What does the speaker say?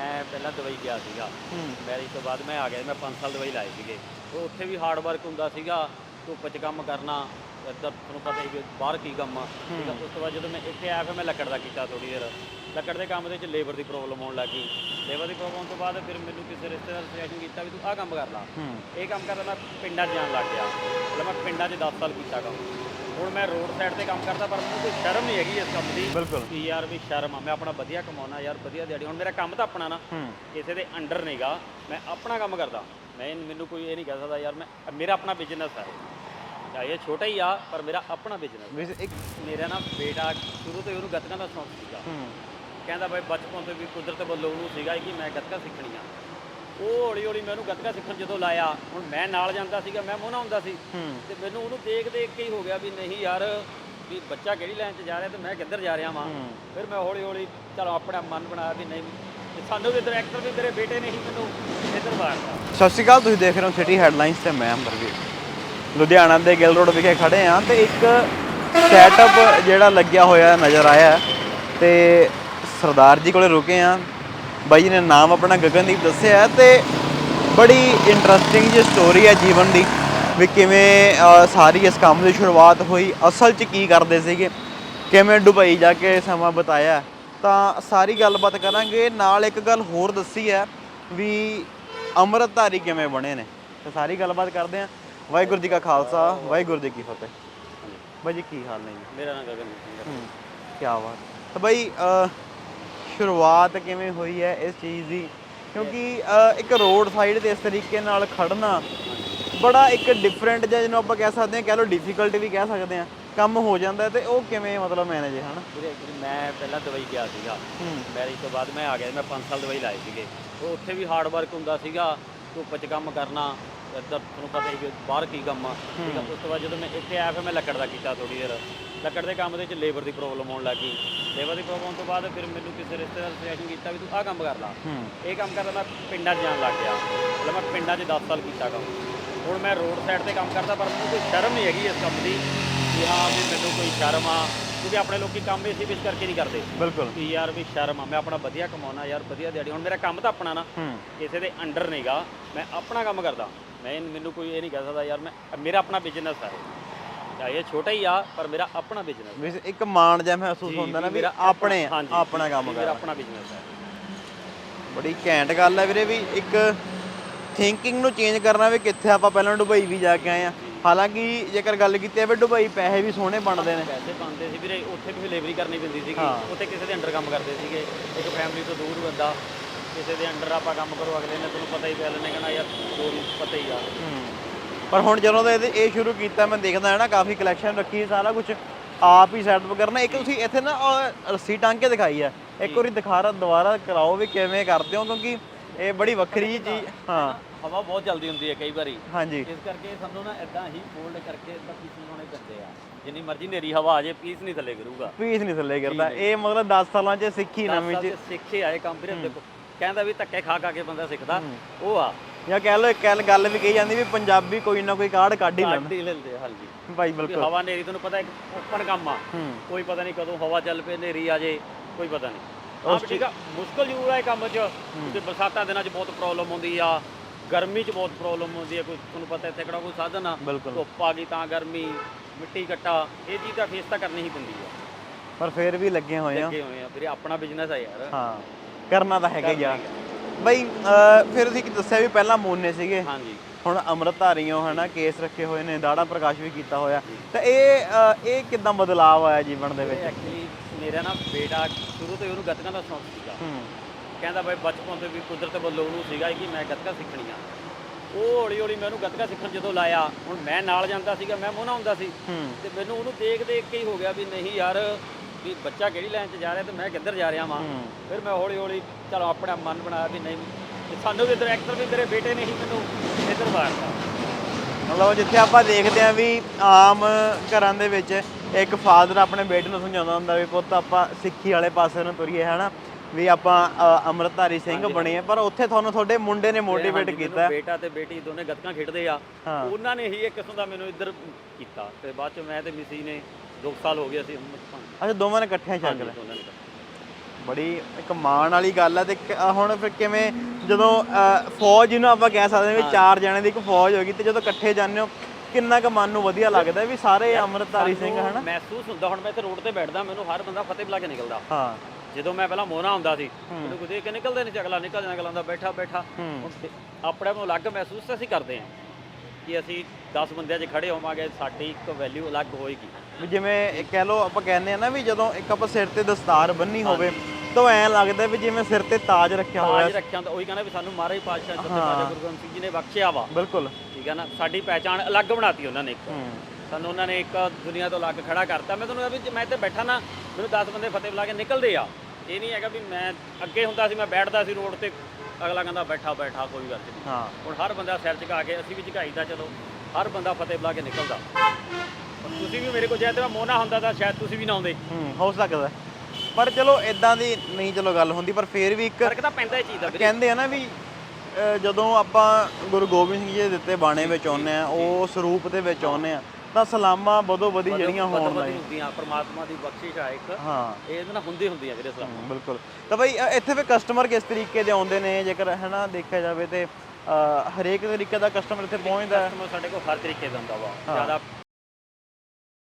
ਮੈਂ ਪਹਿਲਾਂ ਦੁਬਈ ਗਿਆ ਸੀਗਾ। ਮੈਰਿਜ ਤੋਂ ਬਾਅਦ ਮੈਂ ਆ ਗਿਆ ਮੈਂ 5 ਸਾਲ ਦੁਬਈ ਲਾਏ ਸੀਗੇ। ਉਹ ਉੱਥੇ ਵੀ ਹਾਰਡ ਵਰਕ ਹੁੰਦਾ ਸੀਗਾ ਧੁੱਪ 'ਚ ਕੰਮ ਕਰਨਾ ਇੱਧਰ ਤੁਹਾਨੂੰ ਪਤਾ ਹੀ ਵੀ ਬਾਹਰ ਕੀ ਕੰਮ ਆ ਠੀਕ ਆ। ਉਸ ਤੋਂ ਬਾਅਦ ਜਦੋਂ ਮੈਂ ਇੱਥੇ ਆਇਆ ਫਿਰ ਮੈਂ ਲੱਕੜ ਦਾ ਕੀਤਾ ਥੋੜੀ ਦੇਰ। ਲੱਕੜ ਦੇ ਕੰਮ ਦੇ ਵਿੱਚ ਲੇਬਰ ਦੀ ਪ੍ਰੋਬਲਮ ਆਉਣ ਲੱਗੀ ਲੇਬਰ ਦੀ ਪ੍ਰੋਬਲਮ ਤੋਂ ਬਾਅਦ ਫਿਰ ਮੈਨੂੰ ਕਿਸੇ ਰਿਸ਼ਤੇਦਾਰ ਸੁਜੈਸ਼ਨ ਕੀਤਾ ਵੀ ਤੂੰ ਆਹ ਕੰਮ ਕਰ ਲਾ। ਇਹ ਕੰਮ ਕਰਦਾ ਮੈਂ ਪਿੰਡਾਂ 'ਚ ਜਾਣ ਲੱਗ ਗਿਆ। ਮਤਲਬ ਮੈਂ ਪਿੰਡਾਂ 'ਚ 10 ਸਾਲ ਕੀਤਾ ਕੰਮ। ਹੁਣ ਮੈਂ ਰੋਡ ਸਾਈਡ ਤੇ ਕੰਮ ਕਰਦਾ ਪਰ ਮੈਨੂੰ ਕੋਈ ਸ਼ਰਮ ਨਹੀਂ ਹੈਗੀ ਇਸ ਕੰਮ ਦੀ ਬਿਲਕੁਲ। ਕਿ ਯਾਰ ਵੀ ਸ਼ਰਮ ਆ ਮੈਂ ਆਪਣਾ ਵਧੀਆ ਕਮਾਉਣਾ ਯਾਰ ਵਧੀਆ ਦਿਹਾੜੀ ਹੁਣ ਮੇਰਾ ਕੰਮ ਤਾਂ ਆਪਣਾ ਨਾ ਕਿਸੇ ਦੇ ਅੰਡਰ ਨਹੀਂਗਾ ਮੈਂ ਆਪਣਾ ਕੰਮ ਕਰਦਾ। ਮੈਂ ਮੈਨੂੰ ਕੋਈ ਇਹ ਨਹੀਂ ਕਹਿ ਸਕਦਾ ਯਾਰ ਮੈਂ ਮੇਰਾ ਆਪਣਾ ਬਿਜ਼ਨਸ ਹੈ ਚਾਹੇ ਇਹ ਛੋਟਾ ਹੀ ਆ ਪਰ ਮੇਰਾ ਆਪਣਾ ਬਿਜ਼ਨਸ ਇੱਕ ਮੇਰਾ ਨਾ ਬੇਟਾ ਸ਼ੁਰੂ ਤੋਂ ਉਹਨੂੰ ਗੱਤਕਾਂ ਦਾ ਸ਼ੌਂਕ ਸੀਗਾ। ਕਹਿੰਦਾ ਬਈ ਬਚਪਨ ਤੋਂ ਵੀ ਕੁਦਰਤ ਵੱਲੋਂ ਉਹਨੂੰ ਸੀਗਾ ਕਿ ਮੈਂ ਗੱਤਕਾ ਸਿੱਖਣੀ ਆ। ਉਹ ਹੌਲੀ ਹੌਲੀ ਮੈਨੂੰ ਗੱਤਕਾ ਸਿੱਖਣ ਜਦੋਂ ਲਾਇਆ ਹੁਣ ਮੈਂ ਨਾਲ ਜਾਂਦਾ ਸੀਗਾ ਮੈਂ ਮੋਨਾ ਹੁੰਦਾ ਸੀ। ਤੇ ਮੈਨੂੰ ਉਹਨੂੰ ਦੇਖ ਦੇਖ ਕੇ ਹੀ ਹੋ ਗਿਆ ਵੀ ਨਹੀਂ ਯਾਰ ਵੀ ਬੱਚਾ ਕਿਹੜੀ ਲਾਈਨ 'ਚ ਜਾ ਰਿਹਾ ਤੇ ਮੈਂ ਕਿੱਧਰ ਜਾ ਰਿਹਾ ਵਾਂ। ਫਿਰ ਮੈਂ ਹੌਲੀ ਹੌਲੀ ਚਲੋ ਆਪਣਾ ਮਨ ਬਣਾਇਆ ਵੀ ਨਹੀਂ ਤੇ ਸਾਨੂੰ ਵੀ ਇੱਧਰ ਐਕਟਰ ਵੀ ਮੇਰੇ ਬੇਟੇ ਨੇ ਹੀ ਮੈਨੂੰ ਇੱਧਰ ਵਾਰਤਾ ਸਤਿ ਸ਼੍ਰੀ ਅਕਾਲ ਤੁਸੀਂ ਦੇਖ ਰਹੇ ਹੋ ਸਿਟੀ ਹੈਡਲਾਈਨਸ ਤੇ ਮੈਂ ਅੰਬਰਵੀਰ ਲੁਧਿਆਣਾ ਦੇ ਗਿੱਲ ਰੋਡ ਵਿਖੇ ਖੜੇ ਆ ਤੇ ਇੱਕ ਸੈਟਅਪ ਜਿਹੜਾ ਲੱਗਿਆ ਹੋਇਆ ਨਜ਼ਰ ਆਇਆ ਤੇ ਸਰਦਾਰ ਜੀ ਕੋਲੇ ਰੁਕੇ ਆ ਬਾਈ ਜੀ ਨੇ ਨਾਮ ਆਪਣਾ ਗਗਨਦੀਪ ਦੱਸਿਆ ਤੇ ਬੜੀ ਇੰਟਰਸਟਿੰਗ ਜਿਹੀ ਸਟੋਰੀ ਹੈ ਜੀਵਨ ਦੀ ਵੀ ਕਿਵੇਂ ਸਾਰੀ ਇਸ ਕੰਮ ਦੀ ਸ਼ੁਰੂਆਤ ਹੋਈ ਅਸਲ 'ਚ ਕੀ ਕਰਦੇ ਸੀਗੇ ਕਿਵੇਂ ਦੁਬਈ ਜਾ ਕੇ ਸਮਾਂ ਬਿਤਾਇਆ ਤਾਂ ਸਾਰੀ ਗੱਲਬਾਤ ਕਰਾਂਗੇ ਨਾਲ ਇੱਕ ਗੱਲ ਹੋਰ ਦੱਸੀ ਹੈ ਵੀ ਅੰਮ੍ਰਿਤਧਾਰੀ ਕਿਵੇਂ ਬਣੇ ਨੇ। ਤੇ ਸਾਰੀ ਗੱਲਬਾਤ ਕਰਦੇ ਆਂ ਵਾਹਿਗੁਰੂ ਜੀ ਕਾ ਖਾਲਸਾ ਵਾਹਿਗੁਰੂ ਜੀ ਕੀ ਫਤਿਹ। ਬਾਈ ਜੀ ਕੀ ਹਾਲ ਨੇ ਜੀ? ਮੇਰਾ ਨਾਮ ਗਗਨ ਸਿੰਘ ਹੈ। ਕੀ ਬਾਤ। ਤਾਂ ਬਾਈ ਸ਼ੁਰੂਆਤ ਕਿਵੇਂ ਹੋਈ ਹੈ ਇਸ ਚੀਜ਼ ਦੀ? ਕਿਉਂਕਿ ਇੱਕ ਰੋਡ ਸਾਈਡ ਤੇ ਇਸ ਤਰੀਕੇ ਨਾਲ ਖੜਨਾ ਬੜਾ ਇੱਕ ਡਿਫਰੈਂਟ ਜਿਹਾ ਜਿਹਨੂੰ ਆਪਾਂ ਕਹਿ ਸਕਦੇ ਹਾਂ ਕਹਿ ਲਓ ਡਿਫਿਕਲਟ ਵੀ ਕਹਿ ਸਕਦੇ ਹਾਂ ਕੰਮ ਹੋ ਜਾਂਦਾ ਤੇ ਉਹ ਕਿਵੇਂ ਮਤਲਬ ਮੈਨੇਜ ਹੈ ਹਨਾ? ਵੀਰੇ ਮੈਂ ਪਹਿਲਾਂ ਦੁਬਈ ਗਿਆ ਸੀਗਾ। ਮੈਰਿਜ ਤੋਂ ਬਾਅਦ ਮੈਂ ਆ ਗਿਆ ਮੈਂ 5 ਸਾਲ ਦੁਬਈ ਲਾਏ ਸੀਗੇ। ਉਹ ਉੱਥੇ ਵੀ ਹਾਰਡ ਵਰਕ ਹੁੰਦਾ ਸੀਗਾ ਧੁੱਪ 'ਚ ਕੰਮ ਕਰਨਾ ਇੱਧਰ ਤੁਹਾਨੂੰ ਪਤਾ ਹੀ ਵੀ ਬਾਹਰ ਕੀ ਕੰਮ ਆ ਠੀਕ ਆ? ਉਸ ਤੋਂ ਬਾਅਦ ਜਦੋਂ ਮੈਂ ਇੱਥੇ ਆਇਆ ਫਿਰ ਮੈਂ ਲੱਕੜ ਦਾ ਕੀਤਾ ਥੋੜੀ ਦੇਰ। ਲੱਕੜ ਦੇ ਕੰਮ ਦੇ ਵਿੱਚ ਲੇਬਰ ਦੀ ਪ੍ਰੋਬਲਮ ਆਉਣ ਲੱਗੀ ਲੇਬਰ ਦੀ ਪ੍ਰੋਬਲਮ ਤੋਂ ਬਾਅਦ ਫਿਰ ਮੈਨੂੰ ਕਿਸੇ ਰਿਸ਼ਤੇਦਾਰ ਸੁਜੈਸ਼ਨ ਕੀਤਾ ਵੀ ਤੂੰ ਆਹ ਕੰਮ ਕਰ ਲਾ। ਇਹ ਕੰਮ ਕਰਦਾ ਮੈਂ ਪਿੰਡਾਂ 'ਚ ਜਾਣ ਲੱਗ ਗਿਆ। ਮਤਲਬ ਮੈਂ ਪਿੰਡਾਂ 'ਚ 10 ਸਾਲ ਕੀਤਾ ਕੰਮ। ਹੁਣ ਮੈਂ ਰੋਡ ਸਾਈਡ ਤੇ ਕੰਮ ਕਰਦਾ ਪਰ ਮੈਨੂੰ ਕੋਈ ਸ਼ਰਮ ਨਹੀਂ ਹੈਗੀ ਇਸ ਕੰਮ ਦੀ ਕਿ ਹਾਂ ਵੀ ਮੈਨੂੰ ਕੋਈ ਸ਼ਰਮ ਆ ਕਿਉਂਕਿ ਆਪਣੇ ਲੋਕੀ ਕੰਮ ਇਸੇ ਵਿੱਚ ਕਰਕੇ ਨਹੀਂ ਕਰਦੇ। ਬਿਲਕੁਲ। ਕਿ ਯਾਰ ਵੀ ਸ਼ਰਮ ਆ ਮੈਂ ਆਪਣਾ ਵਧੀਆ ਕਮਾਉਣਾ ਯਾਰ ਵਧੀਆ ਦਿਹਾੜੀ। ਹੁਣ ਮੇਰਾ ਕੰਮ ਤਾਂ ਆਪਣਾ ਨਾ। ਕਿਸੇ ਦੇ ਅੰਡਰ ਨਹੀਂਗਾ। ਮੈਂ ਆਪਣਾ ਕੰਮ ਕਰਦਾ। ਮੈਂ ਮੈਨੂੰ ਕੋਈ ਇਹ ਨਹੀਂ ਕਹਿ ਸਕਦਾ ਯਾਰ ਮੈਂ ਮੇਰਾ ਆਪਣਾ ਬਿਜ਼ਨਸ ਹੈ ਚਾਹੇ ਇਹ ਛੋਟਾ ਹੀ ਆ ਪਰ ਮੇਰਾ ਆਪਣਾ ਬਿਜ਼ਨਸ ਵੈਸੇ ਇੱਕ ਮਾਣ ਜਿਹਾ ਮਹਿਸੂਸ ਹੁੰਦਾ ਨਾ ਵੀ ਆਪਣੇ ਆਪਣਾ ਕੰਮ ਮੇਰਾ ਕਰ। ਆਪਣਾ ਬਿਜ਼ਨਸ ਹੈ ਬੜੀ ਘੈਂਟ ਗੱਲ ਹੈ ਵੀਰੇ ਵੀ ਇੱਕ ਥਿੰਕਿੰਗ ਨੂੰ ਚੇਂਜ ਕਰਨਾ ਵੀ ਕਿੱਥੇ ਆਪਾਂ ਪਹਿਲਾਂ ਦੁਬਈ ਵੀ ਜਾ ਕੇ ਆਏ ਆ। ਹਾਲਾਂਕਿ ਜੇਕਰ ਗੱਲ ਕੀਤੀ ਜਾਵੇ ਦੁਬਈ ਪੈਸੇ ਵੀ ਸੋਹਣੇ ਬਣਦੇ ਨੇ। ਪੈਸੇ ਪਾਉਂਦੇ ਸੀ ਵੀਰੇ ਉੱਥੇ ਵੀ ਡਿਲੀਵਰੀ ਕਰਨੀ ਪੈਂਦੀ ਸੀਗੀ। ਉੱਥੇ ਕਿਸੇ ਦੇ ਅੰਡਰ ਕੰਮ ਕਰਦੇ ਸੀਗੇ। ਇੱਕ ਫੈਮਿਲੀ ਤੋਂ ਦੂਰ ਬੰਦਾ। ਕਿਸੇ ਦੇ ਅੰਡਰ ਆਪਾਂ ਕੰਮ ਕਰੋ ਅਗਲੇ ਨੇ ਤੁਹਾਨੂੰ ਪਤਾ ਹੀ ਪਿਆ ਲੈਣੇ ਕਹਣਾ ਯਾਰ ਜੋ ਵੀ ਪਤਾ ਹੀ ਆ। ਪਰ ਹੁਣ ਜਦੋਂ ਦਾ ਇਹਦੇ ਇਹ ਸ਼ੁਰੂ ਕੀਤਾ ਮੈਂ ਦੇਖਦਾ ਹਾਂ ਨਾ ਕਾਫੀ ਕਲੈਕਸ਼ਨ ਰੱਖੀ ਸਾਰਾ ਕੁਝ ਆਪ ਹੀ ਸੈਟਅਪ ਕਰਨਾ। ਇੱਕ ਤੁਸੀਂ ਇੱਥੇ ਨਾ ਰੱਸੀ ਟੰਗ ਕੇ ਦਿਖਾਈ ਹੈ। ਇੱਕ ਵਾਰੀ ਦਿਖਾਰਾ ਦੁਬਾਰਾ ਕਰਾਓ ਵੀ ਕਿਵੇਂ ਕਰਦੇ ਹੋ ਕਿਉਂਕਿ ਇਹ ਬੜੀ ਵੱਖਰੀ ਜਿਹੀ ਚੀਜ਼ ਹਾਂ। ਹਵਾ ਬਹੁਤ ਜਲਦੀ ਹੁੰਦੀ ਹੈ ਕਈ ਵਾਰੀ। ਹਾਂਜੀ। ਇਸ ਕਰਕੇ ਸਾਨੂੰ ਨਾ ਇਦਾਂ ਹੀ ਫੋਲਡ ਕਰਕੇ ਇਦਾਂ ਪੀਸ ਲਾਉਣੇ ਪੈਂਦੇ ਆ। ਜਿੰਨੀ ਮਰਜ਼ੀ ਨੇਰੀ ਹਵਾ ਆ ਜੇ ਪੀਸ ਨਹੀਂ ਥੱਲੇ ਕਰੂਗਾ ਪੀਸ ਨਹੀਂ ਥੱਲੇ ਕਰਦਾ ਇਹ ਮਤਲਬ 10 ਸਾਲਾਂ 'ਚ ਸਿੱਖੀ ਨਵੀਂ ਦਸ ਸਾਲ ਚ ਤੇ ਸਿੱਖੇ ਆਏ ਕੰਮ। ਵੀਰੇ ਦੇਖੋ ਕਹਿੰਦਾ ਵੀ ਧੱਕੇ ਖਾ ਖਾ ਕੇ ਬੰਦਾ ਸਿੱਖਦਾ। ਉਹ ਆ। ਜਾਂ ਕਹਿ ਲਓ ਇੱਕ ਗੱਲ- ਵੀ ਕਹੀ ਜਾਂਦੀ ਵੀ ਪੰਜਾਬੀ ਕੋਈ ਨਾ ਕੋਈ ਕਾਰਡ ਕੱਢ ਹੀ ਲੈਂਦਾ। ਕੱਢ ਹੀ ਲੈਂਦੇ ਆ, ਹਾਂਜੀ। ਭਾਈ ਬਿਲਕੁਲ। ਹਵਾ ਨੇਰੀ ਤੁਹਾਨੂੰ ਪਤਾ ਇੱਕ ਓਪਨ ਕੰਮ ਆ। ਕੋਈ ਪਤਾ ਨਹੀਂ ਕਦੋਂ ਹਵਾ ਚੱਲ ਪਏ ਨੇਰੀ ਆ ਜੇ ਕੋਈ ਪਤਾ ਨਹੀਂ। ਵੀ ਠੀਕ ਆ ਮੁਸ਼ਕਲ ਜ਼ਰੂਰ ਇਹ ਕੰਮ 'ਚ। ਕਿਉਂਕਿ ਬਰਸਾਤਾਂ ਦਿਨਾਂ 'ਚ ਬਹੁਤ ਪ੍ਰੋਬਲਮ ਹੁੰਦੀ ਆ ਗਰਮੀ 'ਚ ਬਹੁਤ ਪ੍ਰੋਬਲਮ ਹੁੰਦੀ ਹੈ ਕੋਈ ਤੁਹਾਨੂੰ ਪਤਾ ਇੱਥੇ ਕਿਹੜਾ ਕੋਈ ਸਾਧਨ ਆ। ਧੁੱਪ ਆ ਗਈ ਤਾਂ ਗਰਮੀ ਮਿੱਟੀ ਘੱਟਾ ਇਹ ਚੀਜ਼ ਤਾਂ ਫੇਸ ਤਾਂ ਕਰਨੀ ਹੀ ਪੈਂਦੀ ਆ। ਪਰ ਫੇਰ ਵੀ ਲੱਗੇ ਹੋਏ ਆ ਲੱਗੇ ਹੋਏ ਆ ਵੀਰੇ ਆਪਣਾ ਬਿਜ਼ਨਸ ਆ ਯਾਰ। ਹਾਂ। ਕਰਨਾ ਤਾਂ ਹੈਗਾ ਹੀ ਆ। ਬਈ ਫਿਰ ਤੁਸੀਂ ਕੀ ਦੱਸਿਆ ਵੀ ਪਹਿਲਾਂ ਮੋਨੇ ਸੀਗੇ। ਹਾਂਜੀ। ਹੁਣ ਅੰਮ੍ਰਿਤਧਾਰੀ ਹੋ ਹਨਾ ਕੇਸ ਰੱਖੇ ਹੋਏ ਨੇ ਦਾੜਾ ਪ੍ਰਕਾਸ਼ ਵੀ ਕੀਤਾ ਹੋਇਆ। ਤਾਂ ਇਹ ਇਹ ਕਿਦਾਂ ਬਦਲਾਅ ਆਇਆ ਜੀਵਨ ਦੇ ਵਿੱਚ? ਐਕਚੁਅਲੀ ਮੇਰਾ ਨਾ ਬੇਟਾ ਸ਼ੁਰੂ ਤੋਂ ਹੀ ਉਹਨੂੰ ਗੱਤਕਾਂ ਦਾ ਸ਼ੌਂਕ ਸੀਗਾ। ਹੂੰ। ਕਹਿੰਦਾ ਬਈ ਬਚਪਨ ਤੋਂ ਵੀ ਕੁਦਰਤ ਵੱਲੋਂ ਉਹਨੂੰ ਸੀਗਾ ਕਿ ਮੈਂ ਗੱਤਕਾ ਸਿੱਖਣੀ ਆ ਉਹ ਹੌਲੀ ਹੌਲੀ ਮੈਨੂੰ ਗੱਤਕਾ ਸਿੱਖਣ ਜਦੋਂ ਲਾਇਆ ਹੁਣ ਮੈਂ ਨਾਲ ਜਾਂਦਾ ਸੀਗਾ ਮੈਂ ਮੋਨਾ ਹੁੰਦਾ ਸੀ। ਤੇ ਮੈਨੂੰ ਉਹਨੂੰ ਦੇਖ ਦੇਖ ਕੇ ਹੀ ਹੋ ਗਿਆ ਵੀ ਨਹੀਂ ਯਾਰ ਵੀ ਬੱਚਾ ਕਿਹੜੀ ਲਾਈਨ 'ਚ ਜਾ ਰਿਹਾ ਤੇ ਮੈਂ ਕਿੱਧਰ ਜਾ ਰਿਹਾ ਵਾਂ। ਫਿਰ ਮੈਂ ਹੌਲੀ ਹੌਲੀ ਚਲੋ ਆਪਣਾ ਮਨ ਬਣਾਇਆ ਵੀ ਨਹੀਂ ਤੇ ਸਾਨੂੰ ਵੀ ਇੱਧਰ ਐਕਟਰ ਵੀ ਮੇਰੇ ਬੇਟੇ ਨੇ ਹੀ ਮੈਨੂੰ ਇੱਧਰ ਵਾਰਤਾ। ਮਤਲਬ ਜਿੱਥੇ ਆਪਾਂ ਦੇਖਦੇ ਆਂ ਵੀ ਆਮ ਘਰਾਂ ਦੇ ਵਿੱਚ ਇੱਕ ਫਾਦਰ ਆਪਣੇ ਬੇਟੇ ਨੂੰ ਸਮਝਾਉਂਦਾ ਹੁੰਦਾ ਵੀ ਪੁੱਤ ਆਪਾਂ ਸਿੱਖੀ ਵਾਲੇ ਪਾਸੇ ਨੂੰ ਤੁਰੀਏ ਹਨਾ? ਵੀ ਆਪਾਂ ਅ, ਅੰਮ੍ਰਿਤਧਾਰੀ ਸਿੰਘ ਬਣੇ ਆ ਪਰ ਉੱਥੇ ਤੁਹਾਨੂੰ ਤੁਹਾਡੇ ਮੁੰਡੇ ਨੇ ਮੋਟੀਵੇਟ ਕੀਤਾ। ਬੇਟਾ ਤੇ ਬੇਟੀ ਦੋਨੇ ਗੱਤਕਾਂ ਖੇਡਦੇ ਆ। ਉਹਨਾਂ ਨੇ ਹੀ ਇੱਕ ਕਿਸਮ ਦਾ ਮੈਨੂੰ ਇੱਧਰ ਕੀਤਾ। ਤੇ ਬਾਅਦ ਚ ਮੈਂ ਤੇ ਮਿਸੀ ਨੇ 2 ਸਾਲ ਹੋ ਗਏ ਅਸੀਂ ਅੱਛਾ ਦੋਵਾਂ ਨੇ ਇਕੱਠਿਆਂ ਚੱਕ ਹਾਂਜੀ, ਲਿਆ। ਦੋਨਾਂ ਨੇ ਬੜੀ ਇੱਕ ਮਾਣ ਵਾਲੀ ਗੱਲ ਹੈ ਤੇ ਹੁਣ ਫਿਰ ਕਿਵੇਂ ਜਦੋਂ ਫੌਜ ਜਿਹਨੂੰ ਆਪਾਂ ਕਹਿ ਸਕਦੇ ਹਾਂ ਵੀ ਚਾਰ ਜਣੇ ਦੀ ਇੱਕ ਫੌਜ ਹੋ ਗਈ ਤੇ ਜਦੋਂ ਇਕੱਠੇ ਜਾਂਦੇ ਹੋ ਕਿੰਨਾ ਕੁ ਮਨ ਨੂੰ ਵਧੀਆ ਲੱਗਦਾ ਵੀ ਸਾਰੇ ਅੰਮ੍ਰਿਤਧਾਰੀ ਸਿੰਘ ਹਨਾ? ਮਹਿਸੂਸ ਹੁੰਦਾ ਹੁਣ ਮੈਂ ਇੱਥੇ ਰੋਡ ਤੇ ਬੈਠਦਾ ਮੈਨੂੰ ਹਰ ਬੰਦਾ ਫਤਿਹ ਬੁਲਾ ਕੇ ਨਿਕਲਦਾ। ਹਾਂ। ਜਦੋਂ ਮੈਂ ਪਹਿਲਾਂ ਮੋਨਾ ਹੁੰਦਾ ਸੀ ਮੈਨੂੰ ਕੋਈ ਦੇਖ ਕੇ ਨਿਕਲਦੇ ਨਹੀਂ ਚਗਲਾ ਨਿਕਲ ਜਾਂਦਾ ਅਗਲਾ ਹੁੰਦਾ ਬੈਠਾ ਬੈਠਾ ਹੂੰ। ਹੁਣ ਤੇ ਆਪਣੇ ਆਪ ਨੂੰ ਅਲੱਗ ਮਹਿਸੂਸ ਤਾਂ ਅਸੀਂ ਕਰਦੇ ਹਾਂ। ਕਿ ਅਸੀਂ 10 ਬੰਦਿਆਂ 'ਚ ਖੜੇ ਹੋਵਾਂਗੇ ਸਾਡੀ ਇੱਕ ਵੈਲਿਊ ਅਲੱਗ ਹੋਏਗੀ। ਵੀ ਜਿਵੇਂ ਇਹ ਕਹਿ ਲਓ ਆਪਾਂ ਕਹਿੰਦੇ ਆ ਨਾ ਵੀ ਜਦੋਂ ਇੱਕ ਆਪਾਂ ਸਿਰ ਤੇ ਦਸਤਾਰ ਬੰਨੀ ਹੋਵੇ ਤਾਂ ਐਂ ਲੱਗਦਾ ਵੀ ਜਿਵੇਂ ਸਿਰ ਤੇ ਤਾਜ ਰੱਖਿਆ ਹੋਇਆ। ਤਾਜ ਰੱਖਿਆ ਤਾਂ ਉਹੀ ਕਹਿੰਦਾ ਵੀ ਸਾਨੂੰ ਮਹਾਰਾਜ ਪਾਤਸ਼ਾਹ ਸੱਚੇ ਪਾਤਸ਼ਾਹ ਗੁਰੂ ਗ੍ਰੰਥ ਸਿੰਘ ਜੀ ਨੇ ਬਖਸ਼ਿਆ ਵਾ। ਬਿਲਕੁਲ। ਠੀਕ ਹੈ ਨਾ ਸਾਡੀ ਪਹਿਚਾਣ ਅਲੱਗ ਬਣਾਤੀ ਉਹਨਾਂ ਨੇ ਇੱਕ। ਸਾਨੂੰ ਉਹਨਾਂ ਨੇ ਇੱਕ ਦੁਨੀਆ ਤੋਂ ਅਲੱਗ ਖੜਾ ਕਰਤਾ। ਮੈਂ ਤੁਹਾਨੂੰ ਵੀ ਮੈਂ ਇੱਥੇ ਬੈਠਾ ਨਾ ਮੈਨੂੰ 10 ਬੰਦੇ ਫਤਿਹ ਬੁਲਾ ਕੇ ਨਿਕਲਦੇ ਆ। ਇਹ ਨਹੀਂ ਹੈਗਾ ਵੀ ਮੈਂ ਅੱਗੇ ਹੁੰਦਾ ਸੀ ਮੈਂ ਬੈਠਦਾ ਸੀ ਰੋਡ ਤੇ ਅਗਲਾ ਕਹਿੰਦਾ ਬੈਠਾ ਬੈਠਾ ਕੋਈ ਗੱਲ ਨਹੀਂ ਹਾਂ। ਹੁਣ ਹਰ ਬੰਦਾ ਸਿਰ ਝੁਕਾ ਕੇ ਅਸੀਂ ਵੀ ਝੁਕਾਈਦਾ ਚਲੋ ਹਰ ਬੰਦਾ ਫਤਿਹ ਬੁਲਾ ਕੇ ਨਿਕਲਦਾ। ਹੁਣ ਤੁਸੀਂ ਵੀ ਮੇਰੇ ਕੋਲ ਜੇ ਤੇ ਮੈਂ ਮੋਨਾ ਹੁੰਦਾ ਤਾਂ ਸ਼ਾਇਦ ਤੁਸੀਂ ਵੀ ਨਾ ਆਉਂਦੇ। ਹੂੰ ਹੋ ਸਕਦਾ। ਪਰ ਚਲੋ ਇਦਾਂ ਦੀ ਨਹੀਂ ਚਲੋ ਗੱਲ ਹੁੰਦੀ ਪਰ ਫੇਰ ਵੀ ਇੱਕ ਫ਼ਰਕ ਤਾਂ ਪੈਂਦਾ ਇਹ ਚੀਜ਼ ਦਾ ਵੀਰੇ। ਕਹਿੰਦੇ ਆ ਨਾ ਵੀ ਜਦੋਂ ਆਪਾਂ ਗੁਰੂ ਗੋਬਿੰਦ ਸਿੰਘ ਜੀ ਦੇ ਦਿੱਤੇ ਬਾਣੇ ਵਿੱਚ ਆਉਂਦੇ ਆ ਉਸ ਰੂਪ ਦੇ ਵਿੱਚ ਆਉਂਦੇ ਆ ਤਾਂ ਸਲਾਮਾਂ ਬਦੋ ਬਦੀ ਜਿਹੜੀਆਂ ਹੋਣ ਲੱਗ ਹੁੰਦੀਆਂ ਪ੍ਰਮਾਤਮਾ ਦੀ ਬਖਸ਼ਿਸ਼ ਆ ਇੱਕ। ਹਾਂ। ਇਹ ਇਹਦੇ ਨਾਲ ਹੁੰਦੀ ਹੁੰਦੀਆਂ ਵੀਰੇ ਸਲਾਮ। ਬਿਲਕੁਲ। ਤਾਂ ਅ, ਇੱਥੇ ਵੀ ਕਸਟਮਰ ਕਿਸ ਤਰੀਕੇ ਦੇ ਆਉਂਦੇ ਨੇ? ਜੇਕਰ ਹੈਨਾ ਦੇਖਿਆ ਜਾਵੇ ਤੇ ਹਰੇਕ ਤਰੀਕੇ ਦਾ ਕਸਟਮਰ ਇੱਥੇ ਪਹੁੰਚਦਾ ਹੈ। ਕਸਟਮਰ ਸਾਡੇ ਕੋਲ ਹਰ ਤਰੀਕੇ ਦਾ ਹੁੰਦਾ ਵਾ। ਜ਼ਿਆਦਾ